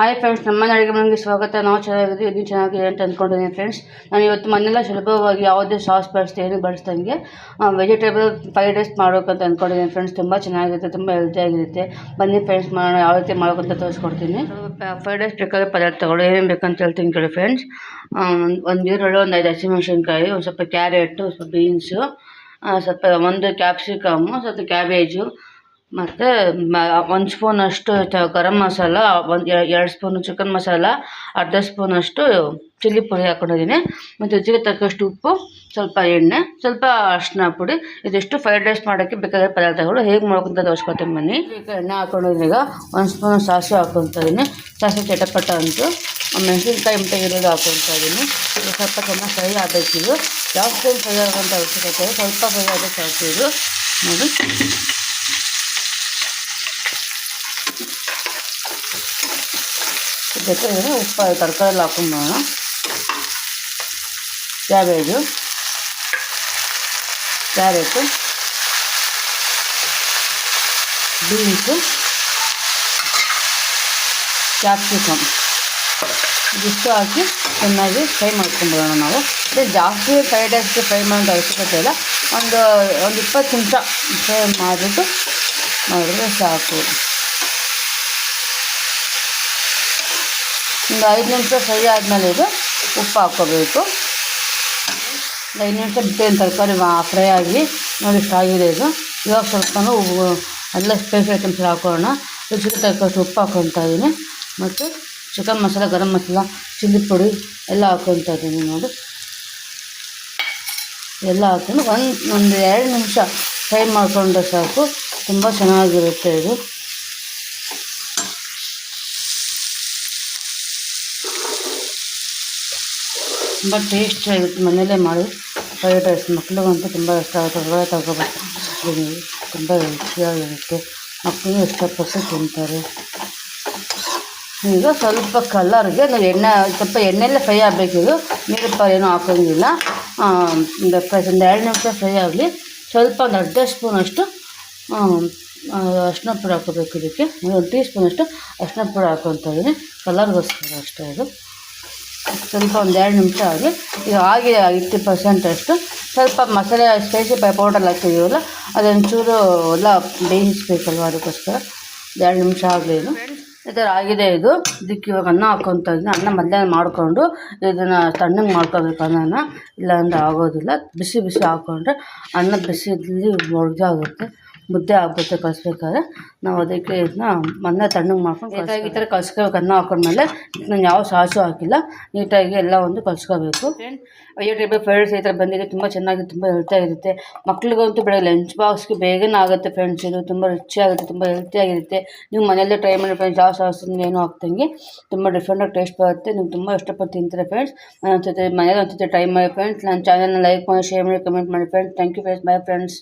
Hi friends, ನಮ್ಮ ಅಡುಗೆ ಮನೆಗೆ ಸ್ವಾಗತ. ನಾವು ಚೆನ್ನಾಗಿದ್ದೀವಿ ಇದು ಚೆನ್ನಾಗಿದೆ ಅಂತ ಅಂದ್ಕೊಂಡಿದ್ದೀನಿ ಫ್ರೆಂಡ್ಸ್. ನಾನು ಇವತ್ತು ಮನೆಯಲ್ಲ ಸುಲಭವಾಗಿ ಯಾವುದೇ ಸಾಸ್ ಬಳಸ್ತೀನಿ ಏನು ಬಳಸ್ದಂಗೆ ವೆಜಿಟೇಬಲ್ ಫ್ರೈಡ್ ರೈಸ್ ಮಾಡ್ಬೇಕಂತ ಅಂದ್ಕೊಂಡಿದ್ದೀನಿ ಫ್ರೆಂಡ್ಸ್. ತುಂಬ ಚೆನ್ನಾಗಿರುತ್ತೆ, ತುಂಬ ಹೆಲ್ತಿಯಾಗಿರುತ್ತೆ ಬನ್ನಿ ಫ್ರೆಂಡ್ಸ್, ಮಾಡೋಣ, ಯಾವ ರೀತಿ ಮಾಡ್ಬೇಕಂತ ತೋರಿಸ್ಕೊಡ್ತೀನಿ. ಫ್ರೈಡ್ ರೈಸ್ ಬೇಕಾದ ಪದಾರ್ಥಗಳು ಏನೇನು ಬೇಕಂತ ಹೇಳ್ತೀನಿ ಕೇಳಿ ಫ್ರೆಂಡ್ಸ್. ಒಂದು ಈರುಳ್ಳಿ, ಒಂದು ಐದು ಹಸಿಮೆಣ್ಸಿನ್ಕಾಯಿ, ಒಂದು ಸ್ವಲ್ಪ ಕ್ಯಾರೆಟು ಸ್ವಲ್ಪ ಬೀನ್ಸು ಸ್ವಲ್ಪ ಒಂದು ಕ್ಯಾಪ್ಸಿಕಮ್ಮು ಸ್ವಲ್ಪ ಕ್ಯಾಬೇಜು ಮತ್ತು ಒಂದು ಸ್ಪೂನಷ್ಟು ಚ ಗರಂ ಮಸಾಲ, ಒಂದು ಎರಡು ಸ್ಪೂನು ಚಿಕನ್ ಮಸಾಲ, ಅರ್ಧ ಸ್ಪೂನಷ್ಟು ಚಿಲ್ಲಿ ಪುಡಿ ಹಾಕೊಂಡಿದ್ದೀನಿ. ಮತ್ತು ರುಚಿಗೆ ತಕ್ಕಷ್ಟು ಉಪ್ಪು, ಸ್ವಲ್ಪ ಎಣ್ಣೆ, ಸ್ವಲ್ಪ ಅರಿಶಿನ ಪುಡಿ, ಇದಿಷ್ಟು ಫ್ರೈಡ್ ರೈಸ್ ಮಾಡೋಕ್ಕೆ ಬೇಕಾದ ಪದಾರ್ಥಗಳು ಹೇಗೆ ಮಾಡ್ಕೊಂತ ತೋರಿಸ್ಕೊತೀನಿ ಬನ್ನಿ. ಈಗ ಎಣ್ಣೆ ಹಾಕೊಂಡಿದ್ದೀನಿ, ಈಗ ಒಂದು ಸ್ಪೂನ್ ಸಾಸಿವೆ ಹಾಕ್ಕೊತಾ ಸಾಸಿವೆ ಚಟಪಟ ಅಂತು ಮೆಣಸಿನ್ಕಾಯಿ ಮತ್ತೆ ಇರೋದು ಹಾಕ್ಕೊತಾ ಇದ್ದೀನಿ ಇದು ಸ್ವಲ್ಪ ಚೆನ್ನಾಗಿ ಫ್ರೈ ಇದು. ಜಾಸ್ತಿ ಫ್ರೈ ಆಗೋಂಥ ಅವಶ್ಯಕತೆ ಸ್ವಲ್ಪ ಫ್ರೈ ಆಗಬೇಕು ಸಾಕು ನೋಡಿ. ಜೊತೆಗೆ ಉಪ್ಪು ತರಕಾರಿ ಎಲ್ಲ ಹಾಕೊಂಬೋಣ ಕ್ಯಾಬೇಜು, ಕ್ಯಾರೆಟು, ಬೀನ್ಸು, ಕ್ಯಾಪ್ಸಿಕಮ್. ಇದಿಷ್ಟು ಹಾಕಿ ಚೆನ್ನಾಗಿ ಫ್ರೈ ಮಾಡ್ಕೊಂಬಿಡೋಣ ನಾವು. ಅದೇ ಜಾಸ್ತಿ ಫ್ರೈಡ್ ರೈಸ್ಗೆ ಫ್ರೈ ಮಾಡೋದು ಅವಶ್ಯಕತೆ ಇಲ್ಲ. ಒಂದು ಒಂದು ಇಪ್ಪತ್ತು ನಿಮಿಷ ಫ್ರೈ ಮಾಡಿಬಿಟ್ಟು ಮಾಡಿದ್ರೆ ಸಾಕು. ಒಂದು ಐದು ನಿಮಿಷ ಫ್ರೈ ಆದಮೇಲೆ ಇದು ಉಪ್ಪು ಹಾಕ್ಕೋಬೇಕು. ಒಂದು ಐದು ನಿಮಿಷ ಬಿಟ್ಟು ತರಕಾರಿ ಫ್ರೈ ಆಗಿ ನೋಡಿ ಆಗಿದೆ ಇದು. ಇವಾಗ ಸ್ವಲ್ಪನೂ ಎಲ್ಲ ಸ್ಪೈಸಿ ಐಟಮ್ಸ್ ಹಾಕೋಣ ರುಚಿಗೆ ತಕ್ಕಷ್ಟು ಉಪ್ಪು ಹಾಕ್ಕೊತಾ ಇದ್ದೀನಿ. ಮತ್ತು ಚಿಕನ್ ಮಸಾಲ, ಗರಂ ಮಸಾಲ, ಚಿಲ್ಲಿ ಪುಡಿ ಎಲ್ಲ ಹಾಕ್ಕೊತಾ ಇದ್ದೀನಿ ನೋಡಿ. ಎಲ್ಲ ಹಾಕ್ಕೊಂಡು ಒಂದು ಒಂದು ಎರಡು ನಿಮಿಷ ಫ್ರೈ ಮಾಡಿಕೊಂಡ್ರೆ ಸಾಕು. ತುಂಬ ಚೆನ್ನಾಗಿರುತ್ತೆ ಇದು. ತುಂಬ ಟೇಸ್ಟಿಯಾಗಿರುತ್ತೆ ಮನೆಯಲ್ಲೇ ಮಾಡಿ. ಫ್ರೈಡ್ ರೈಸ್ ಮಕ್ಳಿಗಂತೂ ತುಂಬ ಇಷ್ಟ ಆಗುತ್ತೆ. ಹೊರಗಡೆ ತಗೋಬೇಕು ತುಂಬ ರುಚಿಯಾಗಿರುತ್ತೆ. ಮಕ್ಕಳು ಇಷ್ಟಪಟ್ಟು ತಿಂತಾರೆ. ಈಗ ಸ್ವಲ್ಪ ಕಲರ್ಗೆ ನಾವು ಎಣ್ಣೆ, ಸ್ವಲ್ಪ ಎಣ್ಣೆಲ್ಲೇ ಫ್ರೈ ಆಗಬೇಕಿದು ನೀರು ಏನೂ ಹಾಕೋಂಗಿಲ್ಲ. ಫ್ರೈ ಒಂದು ಎರಡು ನಿಮಿಷ ಫ್ರೈ ಆಗಲಿ. ಸ್ವಲ್ಪ ಒಂದು ಅರ್ಧ ಸ್ಪೂನಷ್ಟು ಅರ್ಶಿನ ಪುಡಿ ಹಾಕೋಬೇಕು ಇದಕ್ಕೆ. ಒಂದು ಟೀ ಸ್ಪೂನಷ್ಟು ಅರ್ಶಿನ ಪುಡಿ ಹಾಕ್ಕೊತಾ ಇದ್ದೀನಿ ಕಲರ್ಗೋಸ್ಕರ ಅಷ್ಟೇ ಇದು. ಸ್ವಲ್ಪ ಒಂದು ಎರಡು ನಿಮಿಷ ಆಗಲಿ ಈಗ ಆಗಿದೆ ಏಯ್ಟಿ ಪರ್ಸೆಂಟಷ್ಟು ಸ್ವಲ್ಪ ಮಸಾಲೆ ಸ್ಪೈಸಿ ಪೌಡರ್ ಹಾಕಿದ್ದೀವಲ್ಲ ಅದೊಂಚೂರು ಎಲ್ಲ ಬೇಯಿಸ್ಬೇಕಲ್ವ ಅದಕ್ಕೋಸ್ಕರ. ಎರಡು ನಿಮಿಷ ಆಗಲಿ ಇದು. ಈ ಥರ ಆಗಿದೆ ಇದು. ಇದಕ್ಕೆ ಇವಾಗ ಅನ್ನ ಹಾಕ್ಕೊತಾ ಅನ್ನ ಮಧ್ಯಾಹ್ನ ಮಾಡಿಕೊಂಡು ಇದನ್ನು ತಣ್ಣಗೆ ಮಾಡ್ಕೋಬೇಕು ಅನ್ನನ. ಇಲ್ಲಾಂದರೆ ಆಗೋದಿಲ್ಲ. ಬಿಸಿ ಬಿಸಿ ಹಾಕ್ಕೊಂಡ್ರೆ ಅನ್ನ ಬಿಸಿಲಿ ಇದ್ದಲ್ಲಿ ಒಡೆದಾಗುತ್ತೆ ಮುದ್ದೆ ಆಗುತ್ತೆ ಕಲಿಸ್ಬೇಕಾದ್ರೆ ನಾವು ಅದಕ್ಕೆ ಇದನ್ನ ಮನ್ನ ತಣ್ಣಗೆ ಮಾಡ್ಕೊಂಡು ನೀಟಾಗಿ ಈ ಥರ ಕಲ್ಸ್ಕೋಬೇಕು ಅನ್ನ ಹಾಕೊಂಡ್ಮೇಲೆ ನಾನು ಯಾವ ಸಾಸು ಹಾಕಿಲ್ಲ ನೀಟಾಗಿ ಎಲ್ಲ ಒಂದು ಕಲ್ಸ್ಕೋಬೇಕು ವೆಜಿಟೇಬಲ್ ಫ್ರೆಂಡ್ಸ್ ಈ ಥರ ಬಂದಿದೆ ತುಂಬ ಚೆನ್ನಾಗಿ ತುಂಬ ಹೆಲ್ತಿಯಾಗಿರುತ್ತೆ ಮಕ್ಳಿಗಂತೂ ಬೆಳಗ್ಗೆ ಲಂಚ್ ಬಾಕ್ಸ್ಗೆ ಬೇಗನೆ ಆಗುತ್ತೆ ಫ್ರೆಂಡ್ಸ್ ಇದು ತುಂಬ ರುಚಿಯಾಗುತ್ತೆ ತುಂಬ ಹೆಲ್ತಿಯಾಗಿರುತ್ತೆ ನೀವು ಮನೆಯಲ್ಲೇ ಟ್ರೈ ಮಾಡಿ ಫ್ರೆಂಡ್ಸ್ ಯಾವ ಸಾಸು ಏನು ಹಾಕ್ದಂಗೆ ತುಂಬ ಡಿಫ್ರೆಂಟಾಗಿ ಟೇಸ್ಟ್ ಬರುತ್ತೆ. ನೀವು ತುಂಬ ಇಷ್ಟಪಟ್ಟು ತಿಂತಾರೆ ಫ್ರೆಂಡ್ಸ್ ನನ್ನ ಜೊತೆ ಮನೇಲಿ ಒಂದು ಟ್ರೈ ಮಾಡಿ ಫ್ರೆಂಡ್ಸ್ ನನ್ನ ಚಾನಲ್ನ ಲೈಕ್ ಮಾಡಿ ಶೇರ್ ಮಾಡಿ ಕಮೆಂಟ್ ಮಾಡಿ friends thank you friends bye friends